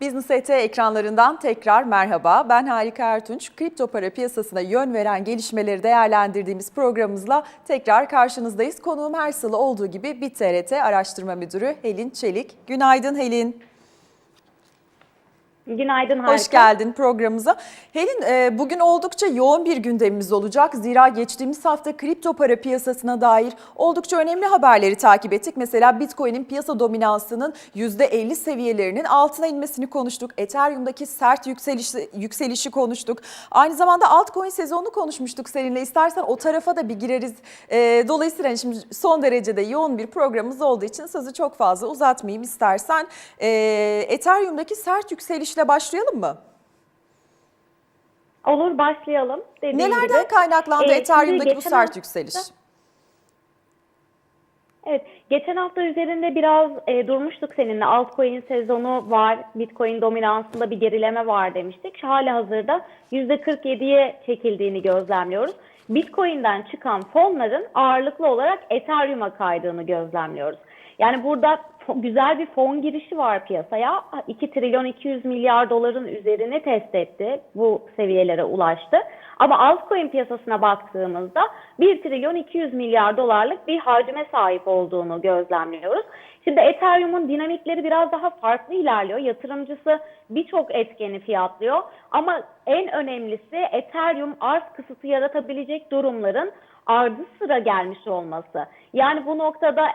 Business ET ekranlarından tekrar merhaba. Ben Harika Ertunç. Kripto para piyasasına yön veren gelişmeleri değerlendirdiğimiz programımızla tekrar karşınızdayız. Konuğum her salı olduğu gibi BitTRT Araştırma Müdürü Helin Çelik. Günaydın Helin. Günaydın Harika. Hoş geldin programımıza. Helin e, bugün oldukça yoğun bir gündemimiz olacak. Zira geçtiğimiz hafta kripto para piyasasına dair oldukça önemli haberleri takip ettik. Mesela Bitcoin'in piyasa dominansının %50 seviyelerinin altına inmesini konuştuk. Ethereum'daki sert yükselişi, yükselişi konuştuk. Aynı zamanda altcoin sezonunu konuşmuştuk seninle. İstersen o tarafa da bir gireriz. E, dolayısıyla hani şimdi son derecede yoğun bir programımız olduğu için sözü çok fazla uzatmayayım istersen. E, Ethereum'daki sert yükseliş ile başlayalım mı? Olur başlayalım. Dediğim Nelerden gibi. kaynaklandı Ee, Ethereum'daki bu sert hafta- yükseliş? Evet, geçen hafta üzerinde biraz e, durmuştuk seninle. Altcoin sezonu var, Bitcoin dominansında bir gerileme var demiştik. Hala hazırda %47'ye çekildiğini gözlemliyoruz. Bitcoin'den çıkan fonların ağırlıklı olarak Ethereum'a kaydığını gözlemliyoruz. Yani burada güzel bir fon girişi var piyasaya. 2 trilyon 200 milyar doların üzerini test etti. Bu seviyelere ulaştı. Ama altcoin piyasasına baktığımızda 1 trilyon 200 milyar dolarlık bir hacme sahip olduğunu gözlemliyoruz. Şimdi Ethereum'un dinamikleri biraz daha farklı ilerliyor. Yatırımcısı birçok etkeni fiyatlıyor. Ama en önemlisi Ethereum arz kısıtı yaratabilecek durumların ardı sıra gelmiş olması. Yani bu noktada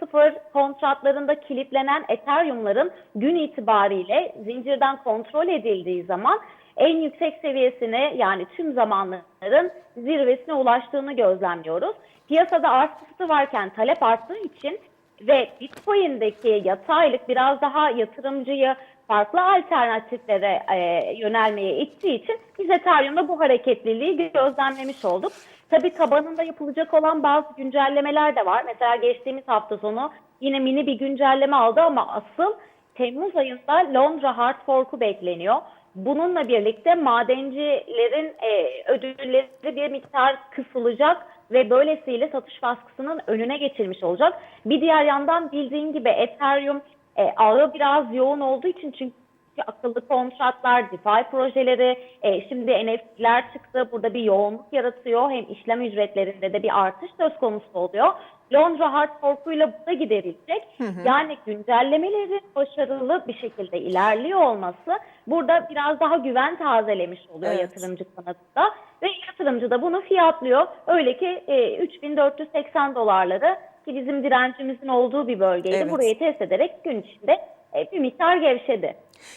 2.0 kontratlarında kilitlenen Ethereum'ların gün itibariyle zincirden kontrol edildiği zaman en yüksek seviyesine yani tüm zamanların zirvesine ulaştığını gözlemliyoruz. Piyasada arz kısıtı varken talep arttığı için ve Bitcoin'deki yataylık biraz daha yatırımcıyı farklı alternatiflere e, yönelmeye ittiği için biz Ethereum'da bu hareketliliği gözlemlemiş olduk. Tabii tabanında yapılacak olan bazı güncellemeler de var. Mesela geçtiğimiz hafta sonu yine mini bir güncelleme aldı ama asıl Temmuz ayında Londra Hard Fork'u bekleniyor. Bununla birlikte madencilerin e, ödülleri bir miktar kısılacak ve böylesiyle satış baskısının önüne geçilmiş olacak. Bir diğer yandan bildiğin gibi Ethereum e, ağı biraz yoğun olduğu için çünkü akıllı kontratlar, DeFi projeleri, e, şimdi NFT'ler çıktı. Burada bir yoğunluk yaratıyor. Hem işlem ücretlerinde de bir artış söz konusu oluyor. Londra Hard Fork'uyla bu da giderilecek. Yani güncellemelerin başarılı bir şekilde ilerliyor olması burada biraz daha güven tazelemiş oluyor Evet. yatırımcı kanadında. Ve yatırımcı da bunu fiyatlıyor. Öyle ki e, 3480 dolarları ki bizim direncimizin olduğu bir bölgeydi. Evet. Burayı test ederek gün içinde e, bir miktar gevşedi.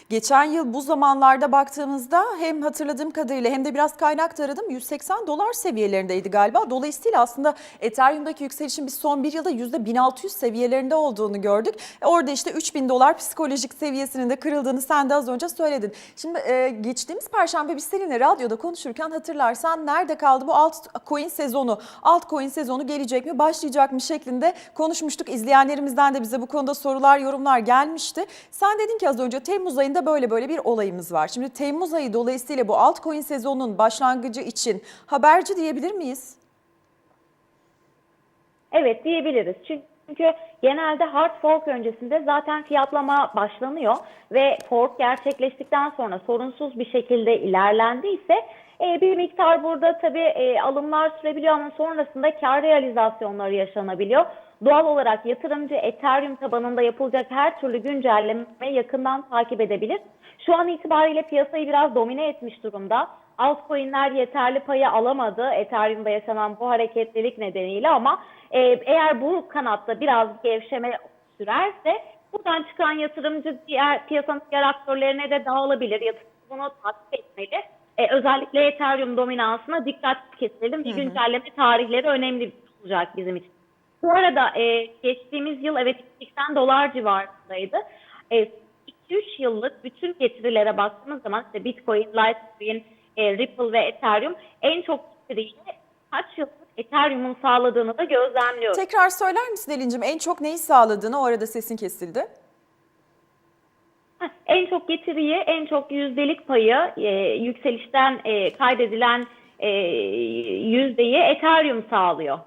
Geçen yıl bu zamanlarda baktığımızda hem hatırladığım kadarıyla hem de biraz kaynak taradım 180 dolar seviyelerindeydi galiba. Dolayısıyla aslında Ethereum'daki yükselişin biz son bir yılda %1600 seviyelerinde olduğunu gördük. E, Orada işte 3000 dolar psikolojik seviyesinin de kırıldığını sen de az önce söyledin. Şimdi e, geçtiğimiz perşembe biz seninle radyoda konuşurken hatırlarsan nerede kaldı bu altcoin sezonu? Altcoin sezonu gelecek mi başlayacak mı şeklinde konuşmuştuk. İzleyenlerimizden de bize bu konuda sorular yorumlar gelmişti. Sen dedin ki az önce Temmuz ayında böyle böyle bir olayımız var. Şimdi Temmuz ayı dolayısıyla bu altcoin sezonunun başlangıcı için haberci diyebilir miyiz? Evet diyebiliriz. Çünkü genelde hard fork öncesinde zaten fiyatlama başlanıyor ve fork gerçekleştikten sonra sorunsuz bir şekilde ilerlendiyse e, bir miktar burada tabii e, alımlar sürebiliyor ama sonrasında kar realizasyonları yaşanabiliyor. Doğal olarak yatırımcı Ethereum tabanında yapılacak her türlü güncellemeyi yakından takip edebilir. Şu an itibariyle piyasayı biraz domine etmiş durumda. Altcoin'ler yeterli payı alamadı Ethereum'da yaşanan bu hareketlilik nedeniyle ama e, eğer bu kanatta biraz gevşeme sürerse buradan çıkan yatırımcı diğer piyasanın diğer aktörlerine de dağılabilir. Yatırımcı bunu takip etmeli. E, özellikle Ethereum dominansına dikkat keselim. Bir güncelleme tarihleri önemli olacak bizim için. Bu arada e, geçtiğimiz yıl evet 80 dolar civarındaydı. E, 2-3 yıllık bütün getirilere baktığımız zaman işte Bitcoin, Litecoin, e, Ripple ve Ethereum en çok getiriyi kaç yıllık Ethereum'un sağladığını da gözlemliyoruz. Tekrar söyler misin Elin'cim en çok neyi sağladığını o arada sesin kesildi. En çok getiriyi, en çok yüzdelik payı, e, yükselişten e, kaydedilen e, yüzdeyi Ethereum sağlıyor.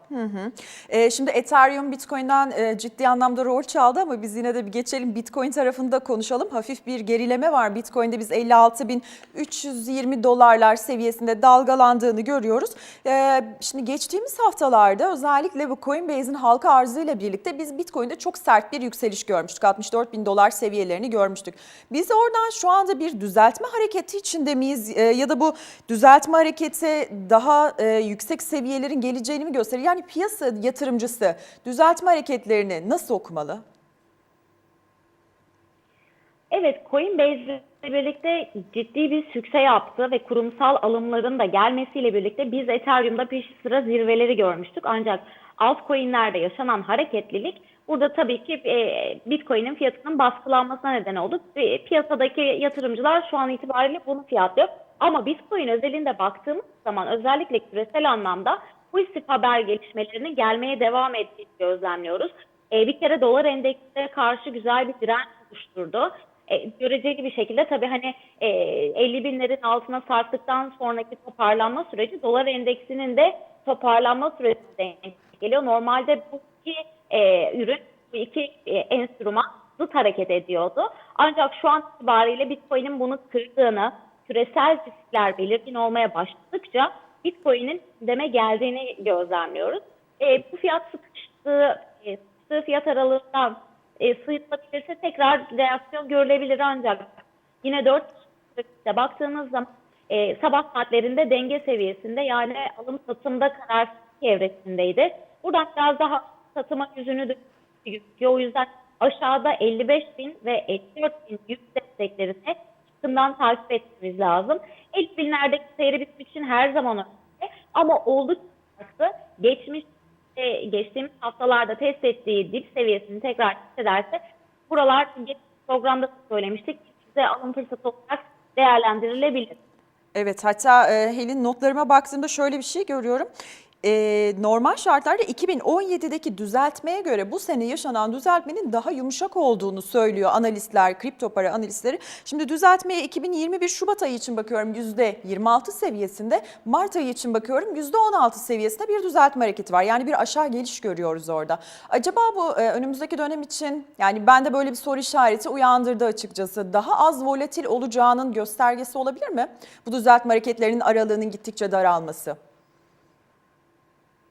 Ee, şimdi Ethereum Bitcoin'den e, ciddi anlamda rol çaldı ama biz yine de bir geçelim Bitcoin tarafında konuşalım. Hafif bir gerileme var. Bitcoin'de biz 56.320 dolarlar seviyesinde dalgalandığını görüyoruz. Ee, şimdi geçtiğimiz haftalarda özellikle bu Coinbase'in halka arzıyla birlikte biz Bitcoin'de çok sert bir yükseliş görmüştük. 64 bin dolar seviyelerini görmüştük. Biz oradan şu anda bir düzeltme hareketi içinde miyiz? Ee, ya da bu düzeltme hareketi daha e, yüksek seviyelerin geleceğini mi gösteriyor? Yani piyasa yatırımcısı düzeltme hareketlerini nasıl okumalı? Evet, Coinbase ile birlikte ciddi bir sükse yaptı ve kurumsal alımların da gelmesiyle birlikte biz Ethereum'da bir sıra zirveleri görmüştük. Ancak altcoin'lerde yaşanan hareketlilik burada tabii ki e, Bitcoin'in fiyatının baskılanmasına neden oldu. E, piyasadaki yatırımcılar şu an itibariyle bunu fiyatlıyor. Ama Bitcoin özelinde baktığımız zaman özellikle küresel anlamda pozitif haber gelişmelerinin gelmeye devam ettiğini gözlemliyoruz. E, bir kere dolar endeksine karşı güzel bir direnç oluşturdu. E, göreceli bir şekilde tabii hani e, 50 binlerin altına sarktıktan sonraki toparlanma süreci dolar endeksinin de toparlanma sürecine denk geliyor. Normalde bu iki e, ürün, bu iki e, enstrüman zıt hareket ediyordu. Ancak şu an itibariyle Bitcoin'in bunu kırdığını, küresel riskler belirgin olmaya başladıkça Bitcoin'in deme geldiğini gözlemliyoruz. E, bu fiyat sıkıştığı, e, sıkıştığı fiyat aralığından e, sıyrılabilirse tekrar reaksiyon görülebilir ancak yine 4 grafikte baktığımız zaman e, sabah saatlerinde denge seviyesinde yani alım satımda kararsız evresindeydi. Buradan biraz daha satıma yüzünü gözüküyor. O yüzden aşağıda 55 bin ve 54 bin yük desteklerini yakından takip etmemiz lazım. 50 binlerdeki seyri bizim için her zaman önemli ama oldukça. Geçmiş e, geçtiğimiz haftalarda test ettiği dip seviyesini tekrar test ederse buralar programda da söylemiştik size alım fırsatı olarak değerlendirilebilir. Evet hatta e, Helin notlarıma baktığımda şöyle bir şey görüyorum. E, normal şartlarda 2017'deki düzeltmeye göre bu sene yaşanan düzeltmenin daha yumuşak olduğunu söylüyor analistler, kripto para analistleri. Şimdi düzeltmeye 2021 Şubat ayı için bakıyorum %26 seviyesinde, Mart ayı için bakıyorum %16 seviyesinde bir düzeltme hareketi var. Yani bir aşağı geliş görüyoruz orada. Acaba bu e, önümüzdeki dönem için yani bende böyle bir soru işareti uyandırdı açıkçası. Daha az volatil olacağının göstergesi olabilir mi? Bu düzeltme hareketlerinin aralığının gittikçe daralması.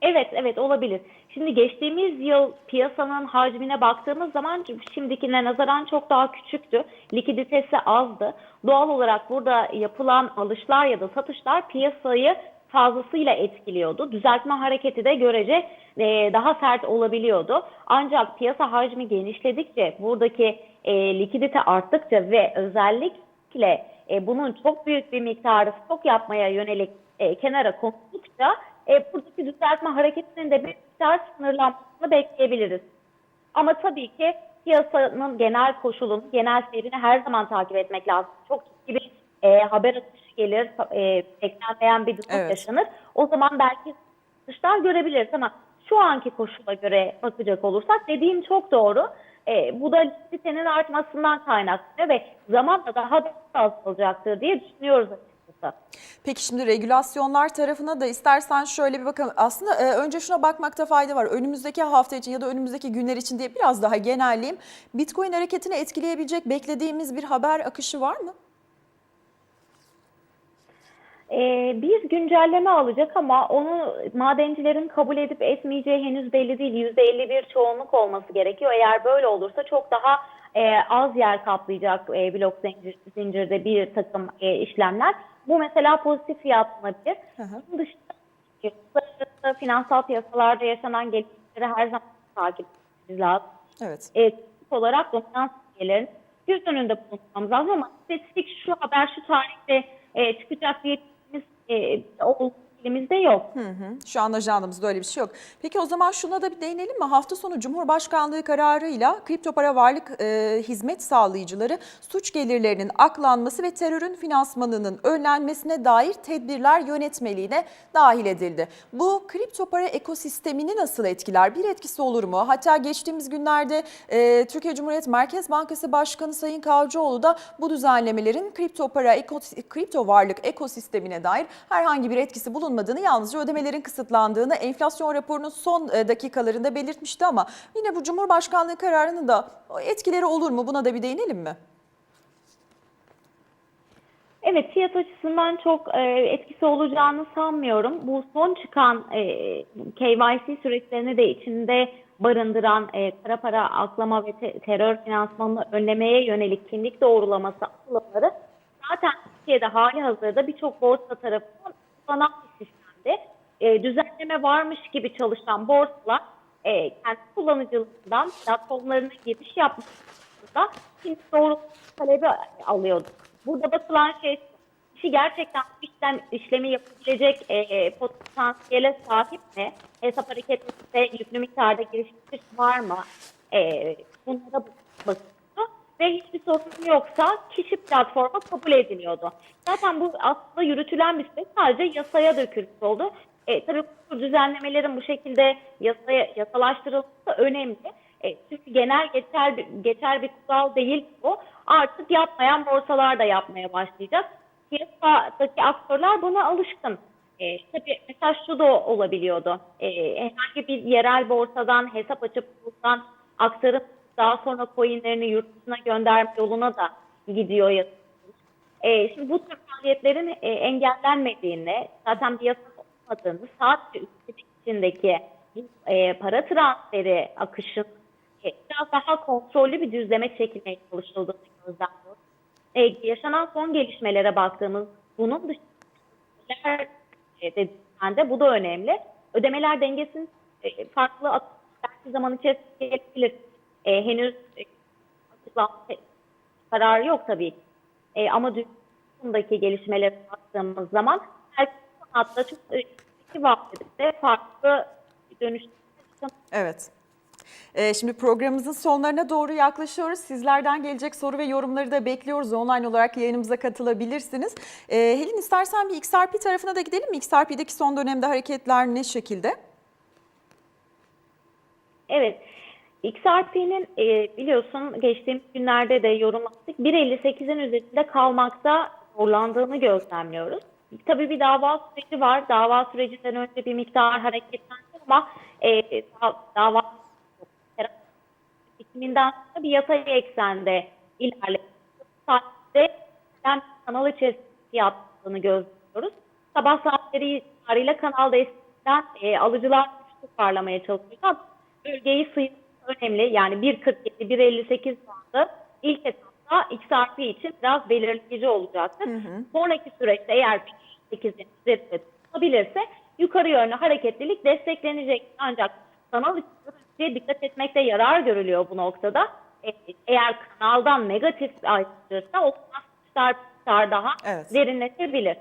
Evet, evet olabilir. Şimdi geçtiğimiz yıl piyasanın hacmine baktığımız zaman şimdikine nazaran çok daha küçüktü. Likiditesi azdı. Doğal olarak burada yapılan alışlar ya da satışlar piyasayı fazlasıyla etkiliyordu. Düzeltme hareketi de görece e, daha sert olabiliyordu. Ancak piyasa hacmi genişledikçe, buradaki e, likidite arttıkça ve özellikle e, bunun çok büyük bir miktarı stok yapmaya yönelik e, kenara konuldukça e, buradaki düzeltme hareketinin de bir miktar sınırlanmasını bekleyebiliriz. Ama tabii ki piyasanın genel koşulunu, genel seyrini her zaman takip etmek lazım. Çok ciddi bir e, haber akışı gelir, e, beklenmeyen bir durum Evet. yaşanır. O zaman belki satışlar görebiliriz ama şu anki koşula göre bakacak olursak dediğim çok doğru. E, bu da likiditenin artmasından kaynaklanıyor ve zamanla daha da azalacaktır diye düşünüyoruz. Peki şimdi regülasyonlar tarafına da istersen şöyle bir bakalım. Aslında e, önce şuna bakmakta fayda var. Önümüzdeki hafta için ya da önümüzdeki günler için diye biraz daha genelleyeyim. Bitcoin hareketini etkileyebilecek beklediğimiz bir haber akışı var mı? Ee, bir güncelleme alacak ama onu madencilerin kabul edip etmeyeceği henüz belli değil. %51 çoğunluk olması gerekiyor. Eğer böyle olursa çok daha e, az yer kaplayacak e, blok zincir, zincirde bir takım e, işlemler. Bu mesela pozitif fiyatlanabilir. Bunun dışında finansal piyasalarda yaşanan gelişmeleri her zaman takip etmemiz lazım Evet. e, olarak dominans seviyelerini göz önünde bulundurmamız lazım ama spesifik şu haber şu tarihte e, çıkacak diye e, o yok. Hı hı. Şu an ajandamızda öyle bir şey yok. Peki o zaman şuna da bir değinelim mi? Hafta sonu Cumhurbaşkanlığı kararıyla kripto para varlık e, hizmet sağlayıcıları suç gelirlerinin aklanması ve terörün finansmanının önlenmesine dair tedbirler yönetmeliğine dahil edildi. Bu kripto para ekosistemini nasıl etkiler? Bir etkisi olur mu? Hatta geçtiğimiz günlerde e, Türkiye Cumhuriyet Merkez Bankası Başkanı Sayın Kavcıoğlu da bu düzenlemelerin kripto para eko- kripto varlık ekosistemine dair herhangi bir etkisi bulunmadığını, yalnızca ödemelerin kısıtlandığını enflasyon raporunun son e, dakikalarında belirtmişti ama yine bu Cumhurbaşkanlığı kararının da etkileri olur mu? Buna da bir değinelim mi? Evet fiyat açısından çok e, etkisi olacağını sanmıyorum. Bu son çıkan e, KYC süreçlerini de içinde barındıran e, kara para aklama ve te- terör finansmanını önlemeye yönelik kimlik doğrulaması atılımları zaten Türkiye'de hali hazırda birçok borsa tarafından uygulanan sistemde. E, düzenleme varmış gibi çalışan borsalar e, kendi kullanıcılığından platformlarına giriş yapmışlar. Kimlik doğrulaması talebi alıyordu. Burada bakılan şey kişi gerçekten işlem, işlemi yapabilecek e, potansiyele sahip mi? Hesap hareketinde yüklü miktarda giriş çıkış var mı? E, bunlara bakıyordu. Ve hiçbir sorun yoksa kişi platforma kabul ediliyordu. Zaten bu aslında yürütülen bir süreç sadece yasaya dökülmüş oldu. E, tabii bu düzenlemelerin bu şekilde yasaya, yasalaştırılması önemli. E, çünkü genel geçer bir, geçer bir kural değil bu. Artık yapmayan borsalar da yapmaya başlayacak. Piyasadaki aktörler buna alışkın. E, tabii mesela şu da olabiliyordu. E, herhangi bir yerel borsadan hesap açıp buradan aktarıp daha sonra coinlerini yurt dışına gönderme yoluna da gidiyor yatırımcı. E, şimdi bu tür faaliyetlerin e, engellenmediğini, zaten bir yasak olmadığını, sadece ülke içindeki e, para transferi akışın e, biraz daha kontrollü bir düzleme çekilmeye çalışıldığını gözlemliyoruz. E, yaşanan son gelişmelere baktığımız bunun dışında e, de bu da önemli. Ödemeler dengesinin e, farklı belki zaman içerisinde gelebilir. E, henüz e, açıklanma kararı yok tabii ki. E, ama dünyadaki gelişmelere baktığımız zaman belki hatta çok e, iki vadede farklı dönüşler Evet. Ee, Şimdi programımızın sonlarına doğru yaklaşıyoruz. Sizlerden gelecek soru ve yorumları da bekliyoruz. Online olarak yayınımıza katılabilirsiniz. Ee, Helin istersen bir XRP tarafına da gidelim mi? XRP'deki son dönemde hareketler ne şekilde? Evet. XRP'nin e, biliyorsun geçtiğimiz günlerde de yorumladık. 1.58'in üzerinde kalmakta zorlandığını gözlemliyoruz. Tabii bir dava süreci var. Dava sürecinden önce bir miktar hareketlendi ama e, da- dava bitiminden sonra bir yatay eksende ilerledi. Ben kanal içerisinde yaptığını gözlüyoruz. Sabah saatleri itibariyle kanal desteğinden e, alıcılar güçlü parlamaya çalışıyor. Bölgeyi sıyırması önemli. Yani 1.47, 1.58 bandı ilk etapta XRP için biraz belirleyici olacaktır. Sonraki süreçte eğer 1.8'in üzerinde tutulabilirse yukarı yönlü hareketlilik desteklenecek. Ancak kanal içerisinde dikkat etmekte yarar görülüyor bu noktada. E, Eğer kanaldan negatif ayrılırsa o miktar daha Evet. derinletebilir.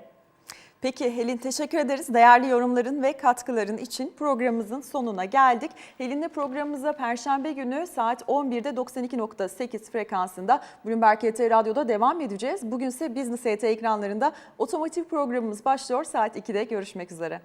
Peki Helin teşekkür ederiz. Değerli yorumların ve katkıların için programımızın sonuna geldik. Helin'le programımıza Perşembe günü saat 11'de 92.8 frekansında Bloomberg HT Radyo'da devam edeceğiz. Bugünse Business HT ekranlarında otomotiv programımız başlıyor. Saat 2'de görüşmek üzere.